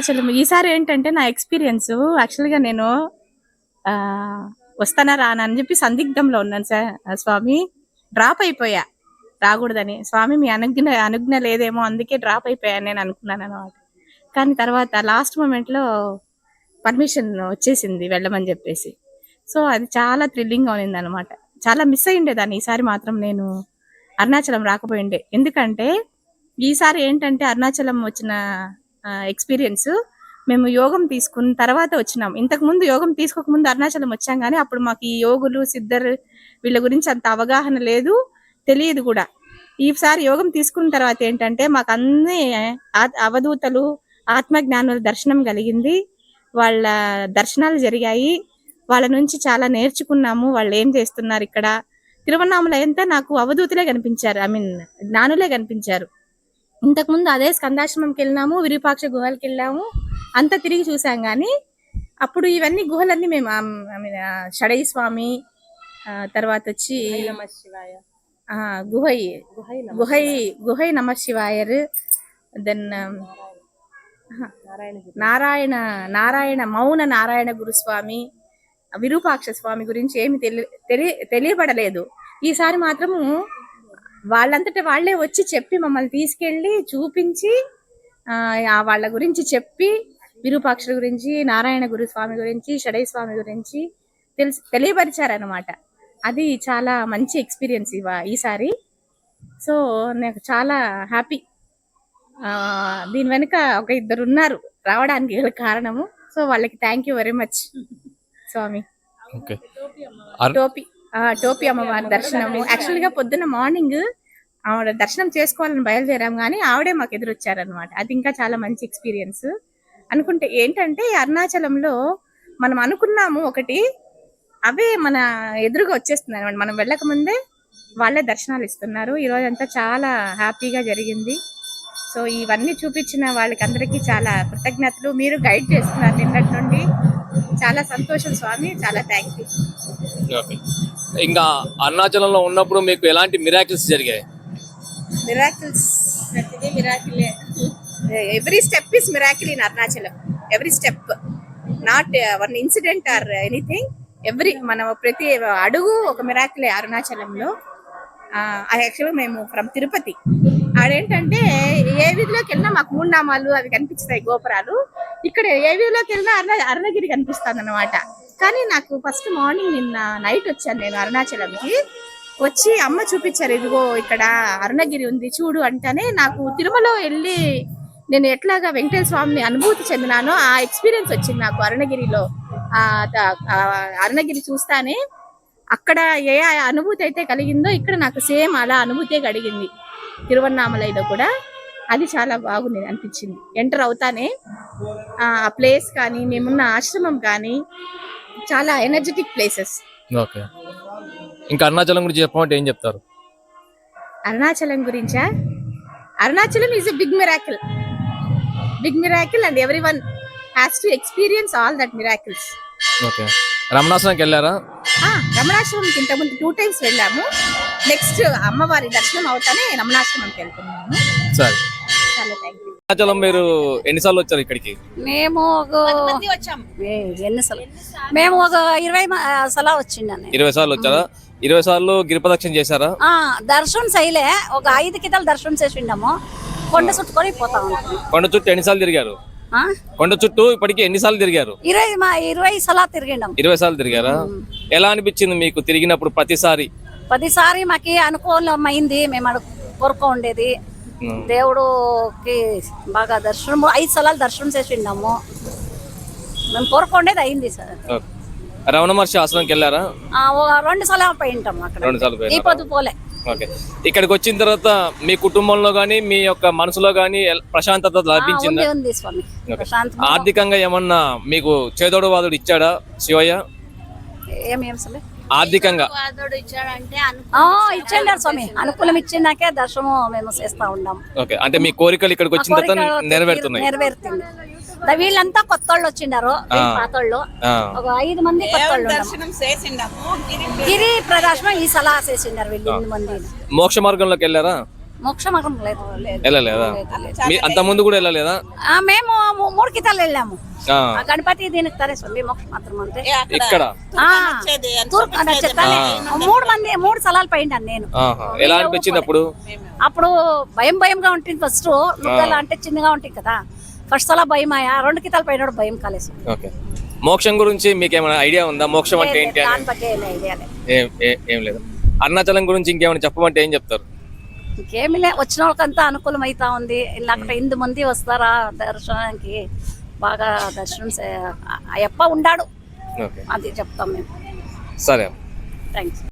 అరుణాచలం. ఈసారి ఏంటంటే నా ఎక్స్పీరియన్స్ యాక్చువల్గా నేను వస్తానా రానా అని చెప్పి సందిగ్ధంలో ఉన్నాను సార్ స్వామి. డ్రాప్ అయిపోయా. రాకూడదని. స్వామి మీ అనుజ్ఞ అనుజ్ఞ లేదేమో అందుకే డ్రాప్ అయిపోయాను నేను అనుకున్నాను అనమాట కానీ తర్వాత లాస్ట్ మూమెంట్లో పర్మిషన్ వచ్చేసింది వెళ్ళమని చెప్పేసి. సో అది చాలా థ్రిల్లింగ్గా ఉన్నింది అనమాట చాలా మిస్ అయ్యిండేదాన్ని ఈసారి మాత్రం నేను అరుణాచలం రాకపోయిండే ఎందుకంటే ఈసారి ఏంటంటే అరుణాచలం వచ్చిన ఎక్స్పీరియన్స్ మేము యోగం తీసుకున్న తర్వాత వచ్చినాం. ఇంతకు ముందు యోగం తీసుకోకముందు అరుణాచలం వచ్చాం కానీ అప్పుడు మాకు ఈ యోగులు సిద్ధర్ వీళ్ళ గురించి అంత అవగాహన లేదు తెలియదు కూడా. ఈసారి యోగం తీసుకున్న తర్వాత ఏంటంటే మాకు అన్ని ఆ- అవధూతలు ఆత్మజ్ఞానుల దర్శనం కలిగింది. వాళ్ళ దర్శనాలు జరిగాయి. వాళ్ళ నుంచి చాలా నేర్చుకున్నాము. వాళ్ళు ఏం చేస్తున్నారు ఇక్కడ? తిరువన్నామల ఎంత నాకు అవధూతులే కనిపించారు. ఐ మీన్ జ్ఞానులే కనిపించారు. ఇంతకుముందు అదే స్కందాశ్రమంకి వెళ్ళినాము విరూపాక్ష గుహలకి వెళ్ళాము. అంతా తిరిగి చూసాం కానీ అప్పుడు ఇవన్నీ గుహలన్నీ మేము షడై స్వామి తర్వాత వచ్చి గుహై గుహై గుహై నమ శివాయర్ దెన్ నారాయణ నారాయణ మౌన నారాయణ గురుస్వామి విరూపాక్ష స్వామి గురించి ఏమి తెలి తెలి తెలియబడలేదు ఈసారి మాత్రము వాళ్ళంతటా వాళ్ళే వచ్చి చెప్పి మమ్మల్ని తీసుకెళ్ళి చూపించి వాళ్ళ గురించి చెప్పి విరూపాక్ష గురించి నారాయణ గురుస్వామి గురించి షడై స్వామి గురించి తెలిసి తెలియపరిచారనమాట అది చాలా మంచి ఎక్స్పీరియన్స్ ఇవా ఈసారి. సో నాకు చాలా హ్యాపీ. దీని వెనుక ఒక ఇద్దరు ఉన్నారు రావడానికి గల కారణము. సో వాళ్ళకి థ్యాంక్ యూ వెరీ మచ్. స్వామి. టోపీ. టోపీ అమ్మవారి దర్శనము. యాక్చువల్గా పొద్దున్న మార్నింగ్ ఆవిడ దర్శనం చేసుకోవాలని బయలుదేరాం కానీ ఆవిడే మాకు ఎదురొచ్చారనమాట అది ఇంకా చాలా మంచి ఎక్స్పీరియన్స్. అనుకుంటే ఏంటంటే అరుణాచలంలో మనం అనుకున్నాము ఒకటి అవే మన ఎదురుగా వచ్చేస్తున్నాయి అనమాట మనం వెళ్ళక ముందే వాళ్ళే దర్శనాలు ఇస్తున్నారు. ఈ అంతా చాలా హ్యాపీగా జరిగింది. సో ఇవన్నీ చూపించిన వాళ్ళకి అందరికీ చాలా కృతజ్ఞతలు. మీరు గైడ్ చేస్తున్నారు నిన్నటి నుండి. చాలా సంతోషం స్వామి. చాలా థ్యాంక్ యూ ఇంకా అరుణాచలంలో ఉన్నప్పుడు మీకు ఎలాంటి మిరాకిల్స్ జరిగాయి? మిరాకిల్స్ ప్రతిదీ మిరాకిలే every step is miracle in Arunachalam. Every step not one incident or anything every మనం ప్రతి అడుగు ఒక మిరాకిలే అరుణాచలంలో. యాక్చువల్గా మేము ఫ్రమ్ తిరుపతి ఆడేంటంటే ఏ వీధిలోకి వెళ్ళినా మాకు మూడు నామాలు అవి కనిపిస్తాయి గోపురాలు. ఇక్కడ ఏ వీధిలోకి వెళ్ళినా అరుణ అరుణగిరి కనిపిస్తుంది అనమాట కానీ నాకు ఫస్ట్ మార్నింగ్ నిన్న నైట్ వచ్చాను నేను అరుణాచలంకి. వచ్చి అమ్మ చూపించారు ఇదిగో ఇక్కడ అరుణగిరి ఉంది చూడు అంటేనే నాకు తిరుమల వెళ్ళి నేను ఎట్లాగా వెంకటేశ్వర స్వామిని అనుభూతి చెందినానో ఆ ఎక్స్పీరియన్స్ వచ్చింది నాకు అరుణగిరిలో. అరుణగిరి చూస్తానే అక్కడ ఏ అనుభూతి అయితే కలిగిందో ఇక్కడ నాకు సేమ్ అలా అనుభూతే కలిగింది. తిరువన్నామలైలో కూడా అది చాలా బాగుంది అనిపించింది. ఎంటర్ అవుతానే ఆ ప్లేస్ కానీ మేమున్న ఆశ్రమం కానీ చాలా ఎనర్జెటిక్ ప్లేసెస్ ఓకే. ఇంకా అరుణాచలం గురించి చెప్పమంటే ఏం చెప్తారు? అరుణాచలం గురించా? Arunachalam is a big miracle big miracle and everyone has to experience all that miracles okay. రమణాశ్రమంకి వెళ్ళారా? రమణాశ్రమంకి ఇంతకుముందు టూ టైమ్స్ వెళ్ళాము. నెక్స్ట్ అమ్మవారి దర్శనం అవుతానే రమణాశ్రమంకి వెళ్తున్నాము. సరే. చాలా థ్యాంక్ యూ అరుణాచలం మీరు ఎన్నిసార్లు వచ్చారు ఇక్కడికి? మేము ఒక ఏ, ఎన్ని సల మేము ఒక ఇరవై మ- సలా వచ్చిండని ఇరవై సార్లు వచ్చారా? ఇరవై సార్లు గిరిప్రదక్షిణ చేశారా? ఆ దర్శనం చేయలే ఒక ఐదు కితాలు దర్శనం చేసిండము కొండ చుట్టుకొని పోతా ఉంటాం కొండ చుట్టూ ఎన్నిసార్లు తిరిగారు? ఆ? కొండ చుట్టూ ఇప్పటికి ఎన్నిసార్లు తిరిగారు? ఇరవై మా ఇరవై సలా తిరిగిండం ఇరవై సార్లు తిరిగారా? ఎలా అనిపించింది మీకు తిరిగినప్పుడు ప్రతిసారి? పదిసారి మాకి అనుకూలం అయింది మేము కొరక ఉండేది. దేవుడుకి బాగా దర్శనం ఐదు సలాలు దర్శనం చేసిండము. మేము కొరక ఉండేది అయింది సార్. రమణ మహర్షి ఆశ్రమంకి వెళ్ళారా? రెండు సలా పోయింటాం అక్కడ. రెండు సార్లు ఈ? పొద్దు పోలే. ఓకే. ఇక్కడికి వచ్చిన తర్వాత మీ కుటుంబంలో గానీ మీ యొక్క మనసులో గానీ ప్రశాంతత లభించిందా? ఉంది స్వామి. ఆర్థికంగా ఏమన్నా మీకు చేదోడు వాదుడు ఇచ్చాడా శివయ్య? ఏం ఏం సలే ఆర్థికంగా. ఆ, ఇచ్చిండారు స్వామి. అనుకూలం ఇచ్చిందాకే దర్శనం మేము చేస్తా ఉన్నాం. ఓకే అంటే మీ కోరికలు ఇక్కడికి వచ్చిన తర్వాత నెరవేరుతున్నాయి. నెరవేరుతుంది. దా- వీళ్ళంతా కొత్త వాళ్ళు వచ్చిండారు వీళ్ళు పాతోళ్ళు. ఆ, ఒక ఐదు మంది కొత్త వాళ్ళు గిరి ప్రదర్శనం ఈ సలహా చేసిండారు వీళ్ళు మంది. మోక్ష మార్గంలోకి వెళ్ళారా? మోక్ష మార్గం లేదు. వెళ్ళలేదా? అంత ముందు కూడా వెళ్ళలేదా? ఆ, మేము మూడు కితాలు వెళ్ళాము. గణపతి దీనికి తరే స్వామి మోక్ష మాత్రం అంటే ఇక్కడ. మూడు మంది మూడు స్థలాలు పోయిండాను నేను. ఎలా అనిపించింది అప్పుడు? అప్పుడు భయం భయంగా ఉంటుంది ఫస్ట్ లుక్కలు అంటే చిన్నగా ఉంటుంది కదా. ఫస్ట్ అలా భయం అయ్యా రెండు కితాలు పైన భయం కాలేదు ఓకే. మోక్షం గురించి మీకు ఏమైనా ఐడియా ఉందా? మోక్షం అంటే ఏంటి ఏం లేదు. అరుణాచలం గురించి ఇంకేమైనా చెప్పమంటే ఏం చెప్తారు? ఇంకేమి లే వచ్చిన వాళ్ళకంతా అనుకూలం అవుతా ఉంది. ఇలాగ ఎనిమిది మంది వస్తారా దర్శనానికి? బాగా దర్శనం చే- అయ్యప్ప ఉండాడు. ఓకే. అది చెప్తాం మేము. సరే థ్యాంక్స్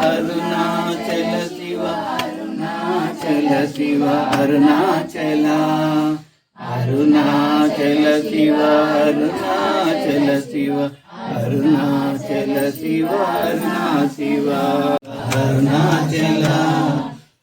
అరుణాచల శివ అరుణాచల శివ అరుణాచల అరుణాచల శివ అరుణాచల శివ అరుణాచల శివ అరుణా శివ అరుణాచల